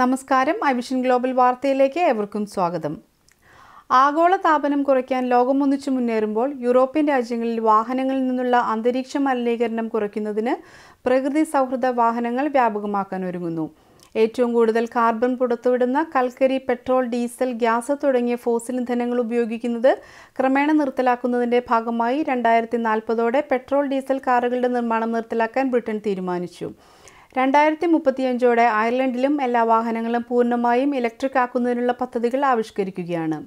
നമസ്കാരം. ഐവിഷൻ ഗ്ലോബൽ വാർത്തയിലേക്ക് ഏവർക്കും സ്വാഗതം. ആഗോള താപനം കുറയ്ക്കാൻ ലോകമൊന്നിച്ചു മുന്നേറുമ്പോൾ യൂറോപ്യൻ രാജ്യങ്ങളിൽ വാഹനങ്ങളിൽ നിന്നുള്ള അന്തരീക്ഷ മലിനീകരണം കുറയ്ക്കുന്നതിന് പ്രകൃതി സൗഹൃദ വാഹനങ്ങൾ വ്യാപകമാക്കാൻ ഒരുങ്ങുന്നു. ഏറ്റവും കൂടുതൽ കാർബൺ പുറത്തുവിടുന്ന കൽക്കരി പെട്രോൾ ഡീസൽ ഗ്യാസ് തുടങ്ങിയ ഫോസിൽ ഇന്ധനങ്ങൾ ഉപയോഗിക്കുന്നത് ക്രമേണ നിർത്തലാക്കുന്നതിന്റെ ഭാഗമായി രണ്ടായിരത്തി നാൽപ്പതോടെ പെട്രോൾ ഡീസൽ കാറുകളുടെ നിർമ്മാണം നിർത്തലാക്കാൻ ബ്രിട്ടൻ തീരുമാനിച്ചു. രണ്ടായിരത്തി മുപ്പത്തിയഞ്ചോടെ അയർലൻഡിലും എല്ലാ വാഹനങ്ങളും പൂർണമായും ഇലക്ട്രിക് ആക്കുന്നതിനുള്ള പദ്ധതികൾ ആവിഷ്കരിക്കുകയാണ്.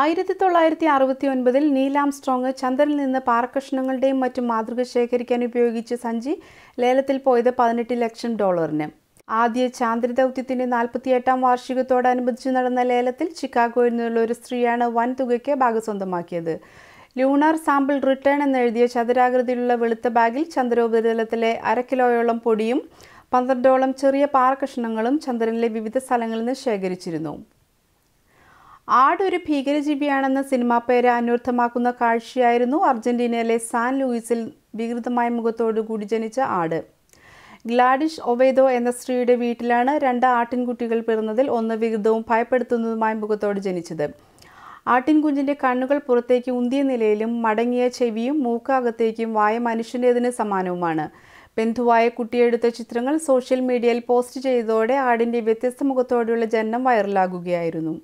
ആയിരത്തി തൊള്ളായിരത്തി അറുപത്തി ഒൻപതിൽ നീലാം സ്ട്രോങ് ചന്ദ്രനിൽ നിന്ന് പാറക്കഷ്ണങ്ങളുടെയും മറ്റും മാതൃക ശേഖരിക്കാൻ ഉപയോഗിച്ച സഞ്ചി ലേലത്തിൽ പോയത് പതിനെട്ട് ലക്ഷം ഡോളറിന്. ആദ്യ ചാന്ദ്ര ദൗത്യത്തിന്റെ നാൽപ്പത്തിയെട്ടാം വാർഷികത്തോടനുബന്ധിച്ച് നടന്ന ലേലത്തിൽ ചിക്കാഗോയിൽ നിന്നുള്ള ഒരു സ്ത്രീയാണ് വൻ തുകയ്ക്ക് ബാഗ് സ്വന്തമാക്കിയത് ലൂണാർ സാമ്പിൾ റിട്ടേൺ എന്നെഴുതിയ ചതുരാകൃതിയിലുള്ള വെളുത്ത ബാഗിൽ ചന്ദ്രോപരിതലത്തിലെ അര കിലോയോളം പൊടിയും പന്ത്രണ്ടോളം ചെറിയ പാറക്കഷ്ണങ്ങളും ചന്ദ്രനിലെ വിവിധ സ്ഥലങ്ങളിൽ നിന്ന് ശേഖരിച്ചിരുന്നു. ആട് ഒരു ഭീകരജീവിയാണെന്ന സിനിമാ പേര് അന്വർത്ഥമാക്കുന്ന കാഴ്ചയായിരുന്നു അർജന്റീനയിലെ സാൻ ലൂയിസിൽ വികൃതമായ മുഖത്തോടുകൂടി ജനിച്ച ആട്. ഗ്ലാഡിഷ് ഒവേദോ എന്ന സ്ത്രീയുടെ വീട്ടിലാണ് രണ്ട് ആട്ടിൻകുട്ടികൾ പിറന്നതിൽ ഒന്ന് വികൃതവും ഭയപ്പെടുത്തുന്നതുമായ മുഖത്തോട് ജനിച്ചത്. ആട്ടിൻകുഞ്ഞിന്റെ കണ്ണുകൾ പുറത്തേക്ക് ഉന്തിയ നിലയിലും മടങ്ങിയ ചെവിയും മൂക്കകത്തേക്കും വായ മനുഷ്യന്റേതിന് സമാനവുമാണ്. ബന്ധുവായ കുട്ടിയെടുത്ത ചിത്രങ്ങൾ സോഷ്യൽ മീഡിയയിൽ പോസ്റ്റ് ചെയ്തതോടെ ആടിന്റെ വ്യത്യസ്ത മുഖത്തോടെയുള്ള ജനനം വൈറലാകുകയായിരുന്നു.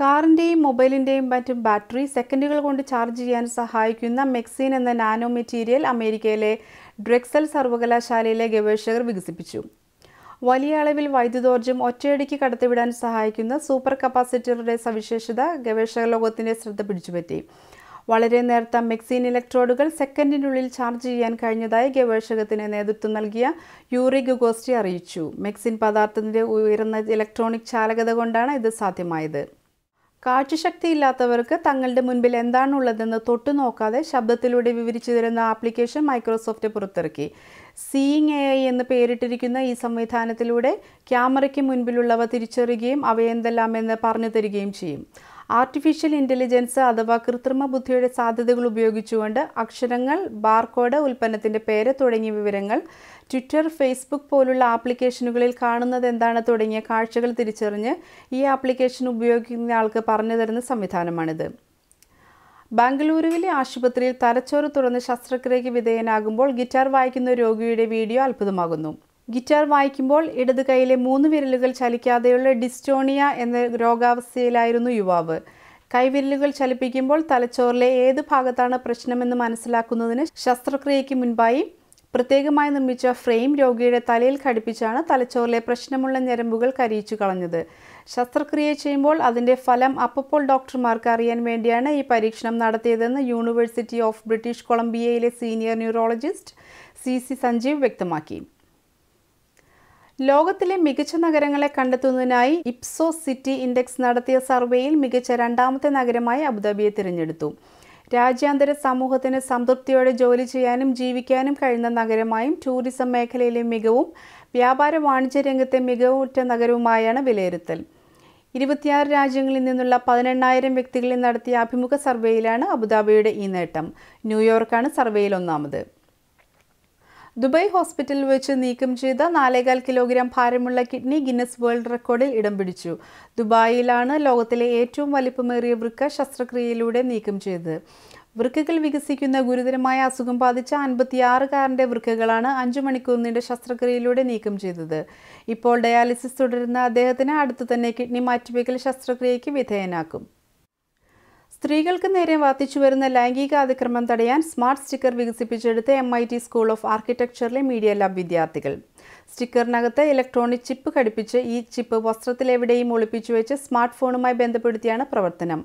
കാറിന്റെയും മൊബൈലിന്റെയും മറ്റും ബാറ്ററി സെക്കൻഡുകൾ കൊണ്ട് ചാർജ് ചെയ്യാൻ സഹായിക്കുന്ന മെക്സീൻ എന്ന നാനോ മെറ്റീരിയൽ അമേരിക്കയിലെ ഡ്രെക്സൽ സർവകലാശാലയിലെ ഗവേഷകർ വികസിപ്പിച്ചു. വലിയ അളവിൽ വൈദ്യുതോർജം ഒറ്റയടിക്ക് കടത്തിവിടാൻ സഹായിക്കുന്ന സൂപ്പർ കപ്പാസിറ്ററുടെ സവിശേഷത ഗവേഷക ലോകത്തിന്റെ ശ്രദ്ധ പിടിച്ചുപറ്റി. വളരെ നേർത്ത മെക്സീൻ ഇലക്ട്രോഡുകൾ സെക്കൻഡിനുള്ളിൽ ചാർജ് ചെയ്യാൻ കഴിഞ്ഞതായി ഗവേഷകത്തിന് നേതൃത്വം നൽകിയ യൂറി ഗുഗോസ്റ്റി അറിയിച്ചു. മെക്സിൻ പദാർത്ഥത്തിന്റെ ഉയർന്ന ഇലക്ട്രോണിക് ചാലകത കൊണ്ടാണ് ഇത് സാധ്യമായത്. കാഴ്ചശക്തി ഇല്ലാത്തവർക്ക് തങ്ങളുടെ മുൻപിൽ എന്താണുള്ളതെന്ന് തൊട്ടു നോക്കാതെ ശബ്ദത്തിലൂടെ വിവരിച്ചു തരുന്ന ആപ്ലിക്കേഷൻ മൈക്രോസോഫ്റ്റ് പുറത്തിറക്കി. സീയിങ് എ ഐ എന്ന് പേരിട്ടിരിക്കുന്ന ഈ സംവിധാനത്തിലൂടെ ക്യാമറയ്ക്ക് മുൻപിലുള്ളവ തിരിച്ചറിയുകയും അവയെന്തെല്ലാം എന്ന് പറഞ്ഞു തരികയും ചെയ്യും. ആർട്ടിഫിഷ്യൽ ഇന്റലിജൻസ് അഥവാ കൃത്രിമ ബുദ്ധിയുടെ സാധ്യതകൾ ഉപയോഗിച്ചുകൊണ്ട് അക്ഷരങ്ങൾ ബാർകോഡ് ഉൽപ്പന്നത്തിന്റെ പേര് തുടങ്ങിയ വിവരങ്ങൾ ട്വിറ്റർ ഫേസ്ബുക്ക് പോലുള്ള ആപ്ലിക്കേഷനുകളിൽ കാണുന്നത് എന്താണ് തുടങ്ങിയ കാഴ്ചകൾ തിരിച്ചറിഞ്ഞ് ഈ ആപ്ലിക്കേഷൻ ഉപയോഗിക്കുന്ന ആൾക്ക് പറഞ്ഞു തരുന്ന സംവിധാനമാണിത്. ബാംഗ്ലൂരുവിലെ ആശുപത്രിയിൽ തലച്ചോറ് തുറന്ന് ശസ്ത്രക്രിയയ്ക്ക് വിധേയനാകുമ്പോൾ ഗിറ്റാർ വായിക്കുന്ന രോഗിയുടെ വീഡിയോ അത്ഭുതമാകുന്നു. ഗിറ്റാർ വായിക്കുമ്പോൾ ഇടത് കൈയിലെ മൂന്ന് വിരലുകൾ ചലിക്കാതെയുള്ള ഡിസ്റ്റോണിയ എന്ന രോഗാവസ്ഥയിലായിരുന്നു യുവാവ്. കൈവിരലുകൾ ചലിപ്പിക്കുമ്പോൾ തലച്ചോറിലെ ഏത് ഭാഗത്താണ് പ്രശ്നമെന്ന് മനസ്സിലാക്കുന്നതിന് ശസ്ത്രക്രിയയ്ക്ക് മുൻപായി പ്രത്യേകമായി നിർമ്മിച്ച ഫ്രെയിം രോഗിയുടെ തലയിൽ ഘടിപ്പിച്ചാണ് തലച്ചോറിലെ പ്രശ്നമുള്ള ഞരമ്പുകൾ കരിയിച്ചു കളഞ്ഞത്. ശസ്ത്രക്രിയ ചെയ്യുമ്പോൾ അതിന്റെ ഫലം അപ്പപ്പോൾ ഡോക്ടർമാർക്ക് അറിയാൻ വേണ്ടിയാണ് ഈ പരീക്ഷണം നടത്തിയതെന്ന് university of British കൊളംബിയയിലെ senior neurologist C C Sanjeev വ്യക്തമാക്കി. ലോകത്തിലെ മികച്ച നഗരങ്ങളെ കണ്ടെത്തുന്നതിനായി ഇപ്സോ സിറ്റി ഇൻഡെക്സ് നടത്തിയ സർവേയിൽ മികച്ച രണ്ടാമത്തെ നഗരമായി അബുദാബിയെ തിരഞ്ഞെടുത്തു. രാജ്യാന്തര സമൂഹത്തിന് സംതൃപ്തിയോടെ ജോലി ചെയ്യാനും ജീവിക്കാനും കഴിയുന്ന നഗരമായും ടൂറിസം മേഖലയിലെ മികവും വ്യാപാര വാണിജ്യ രംഗത്തെ മികവുറ്റ നഗരവുമായാണ് വിലയിരുത്തൽ. ഇരുപത്തിയാറ് രാജ്യങ്ങളിൽ നിന്നുള്ള പതിനെണ്ണായിരം വ്യക്തികളിൽ നടത്തിയ അഭിമുഖ സർവേയിലാണ് അബുദാബിയുടെ ഈ നേട്ടം. ന്യൂയോർക്കാണ് സർവേയിൽ ഒന്നാമത്. ദുബായ് ഹോസ്പിറ്റലിൽ വെച്ച് നീക്കം ചെയ്ത നാലേകാൽ കിലോഗ്രാം ഭാരമുള്ള കിഡ്നി ഗിന്നസ് വേൾഡ് റെക്കോർഡിൽ ഇടം പിടിച്ചു. ദുബായിലാണ് ലോകത്തിലെ ഏറ്റവും വലിപ്പമേറിയ വൃക്ക ശസ്ത്രക്രിയയിലൂടെ നീക്കം ചെയ്തത്. വൃക്കകൾ വികസിക്കുന്ന ഗുരുതരമായ അസുഖം ബാധിച്ച അൻപത്തിയാറുകാരന്റെ വൃക്കകളാണ് അഞ്ചു മണിക്കൂർ നീണ്ട ശസ്ത്രക്രിയയിലൂടെ നീക്കം ചെയ്തത്. ഇപ്പോൾ ഡയാലിസിസ് തുടരുന്ന അദ്ദേഹത്തിന് അടുത്തു തന്നെ കിഡ്നി മാറ്റിവെക്കൽ ശസ്ത്രക്രിയയ്ക്ക് വിധേയനാക്കും. സ്ത്രീകൾക്ക് നേരെ വർദ്ധിച്ചു വരുന്ന ലൈംഗിക അതിക്രമം തടയാൻ സ്മാർട്ട് സ്റ്റിക്കർ വികസിപ്പിച്ചെടുത്ത M I T school of ആർക്കിടെക്ചറിലെ media lab വിദ്യാർത്ഥികൾ. സ്റ്റിക്കറിനകത്ത് ഇലക്ട്രോണിക് ചിപ്പ് ഘടിപ്പിച്ച് ഈ ചിപ്പ് വസ്ത്രത്തിലെവിടെയും ഒളിപ്പിച്ചു വെച്ച് സ്മാർട്ട് ഫോണുമായി ബന്ധപ്പെടുത്തിയാണ് പ്രവർത്തനം.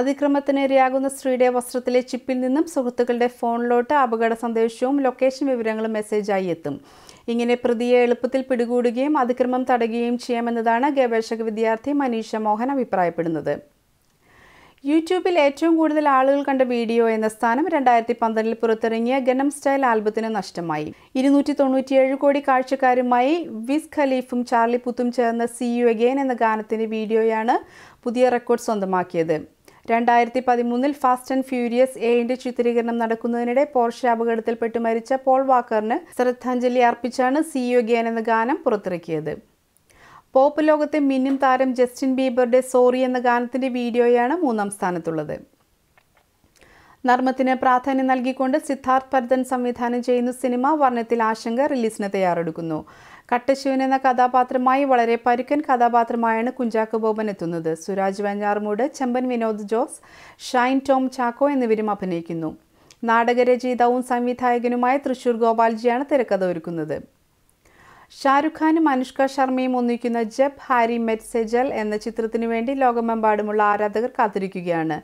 അതിക്രമത്തിനിരയാകുന്ന സ്ത്രീയുടെ വസ്ത്രത്തിലെ ചിപ്പിൽ നിന്നും സുഹൃത്തുക്കളുടെ ഫോണിലോട്ട് അപകട സന്ദേശവും ലൊക്കേഷൻ വിവരങ്ങളും മെസ്സേജായി എത്തും. ഇങ്ങനെ പ്രതിയെ എളുപ്പത്തിൽ പിടികൂടുകയും അതിക്രമം തടയുകയും ചെയ്യാമെന്നതാണ് ഗവേഷക വിദ്യാർത്ഥി മനീഷ മോഹൻ അഭിപ്രായപ്പെടുന്നത്. യൂട്യൂബിൽ ഏറ്റവും കൂടുതൽ ആളുകൾ കണ്ട വീഡിയോ എന്ന സ്ഥാനം രണ്ടായിരത്തി പന്ത്രണ്ടിൽ പുറത്തിറങ്ങിയ ഗനം സ്റ്റൈൽ ആൽബത്തിന് നഷ്ടമായി. ഇരുന്നൂറ്റി തൊണ്ണൂറ്റിയേഴ് കോടി കാഴ്ചക്കാരുമായി വിസ് ഖലീഫും ചാർലി പുത്തും ചേർന്ന സി യു അഗെയിൻ എന്ന ഗാനത്തിന്റെ വീഡിയോയാണ് പുതിയ റെക്കോർഡ് സ്വന്തമാക്കിയത്. രണ്ടായിരത്തി പതിമൂന്നിൽ ഫാസ്റ്റ് ആൻഡ് ഫ്യൂരിയസ് എയിന്റെ ചിത്രീകരണം നടക്കുന്നതിനിടെ പോർഷ അപകടത്തിൽപ്പെട്ട് മരിച്ച പോൾ വാക്കറിന് ശ്രദ്ധാഞ്ജലി അർപ്പിച്ചാണ് സി യു അഗെയിൻ എന്ന ഗാനം പുറത്തിറക്കിയത്. പോപ്പ് ലോകത്തെ മിന്നും താരം ജസ്റ്റിൻ ബീബറുടെ സോറി എന്ന ഗാനത്തിന്റെ വീഡിയോയാണ് മൂന്നാം സ്ഥാനത്തുള്ളത്. നർമ്മത്തിന് പ്രാധാന്യം നൽകിക്കൊണ്ട് സിദ്ധാർത്ഥ് ഭരതൻ സംവിധാനം ചെയ്യുന്ന സിനിമ വർണത്തിൽ ആശങ്ക റിലീസിന് തയ്യാറെടുക്കുന്നു. കട്ടശിവൻ എന്ന കഥാപാത്രമായി വളരെ പരുക്കൻ കഥാപാത്രമായാണ് കുഞ്ചാക്കോ ബോബൻ എത്തുന്നത്. സുരാജ് വഞ്ഞാർമൂട് ചെമ്പൻ വിനോദ് ജോസ് ഷൈൻ ടോം ചാക്കോ എന്നിവരും അഭിനയിക്കുന്നു. നാടകരചയിതാവും സംവിധായകനുമായ തൃശൂർ ഗോപാൽജിയാണ് തിരക്കഥ ഒരുക്കുന്നത്. ഷാരുഖ് ഖാനും അനുഷ്ക ശർമ്മയും ഒന്നിക്കുന്ന ജബ് ഹാരി മെറ്റ് സെജൽ എന്ന ചിത്രത്തിനു വേണ്ടി ലോകമെമ്പാടുമുള്ള ആരാധകർ കാത്തിരിക്കുകയാണ്.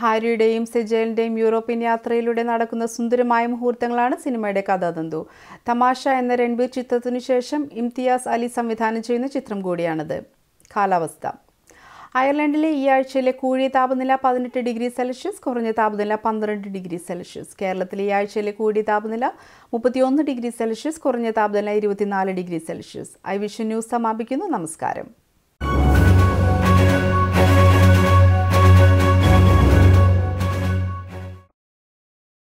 ഹാരിയുടെയും സെജലിന്റെയും യൂറോപ്യൻ യാത്രയിലൂടെ നടക്കുന്ന സുന്ദരമായ മുഹൂർത്തങ്ങളാണ് സിനിമയുടെ കഥാതന്തു. തമാശ എന്ന രൺബീർ ചിത്രത്തിനു ശേഷം ഇംതിയാസ് അലി സംവിധാനം ചെയ്യുന്ന ചിത്രം കൂടിയാണിത്. കാലാവസ്ഥ. അയർലൻഡിലെ ഈ ആഴ്ചയിലെ കൂഴിയ താപനില പതിനെട്ട് ഡിഗ്രി സെൽഷ്യസ് കുറഞ്ഞ താപനില പന്ത്രണ്ട് ഡിഗ്രി സെൽഷ്യസ്. കേരളത്തിലെ ഈ ആഴ്ചയിലെ കൂടിയ താപനില മുപ്പത്തിയൊന്ന് ഡിഗ്രി സെൽഷ്യസ് കുറഞ്ഞ താപനില ഇരുപത്തിനാല് degree Celsius. I vision news സമാപിക്കുന്നു. നമസ്കാരം.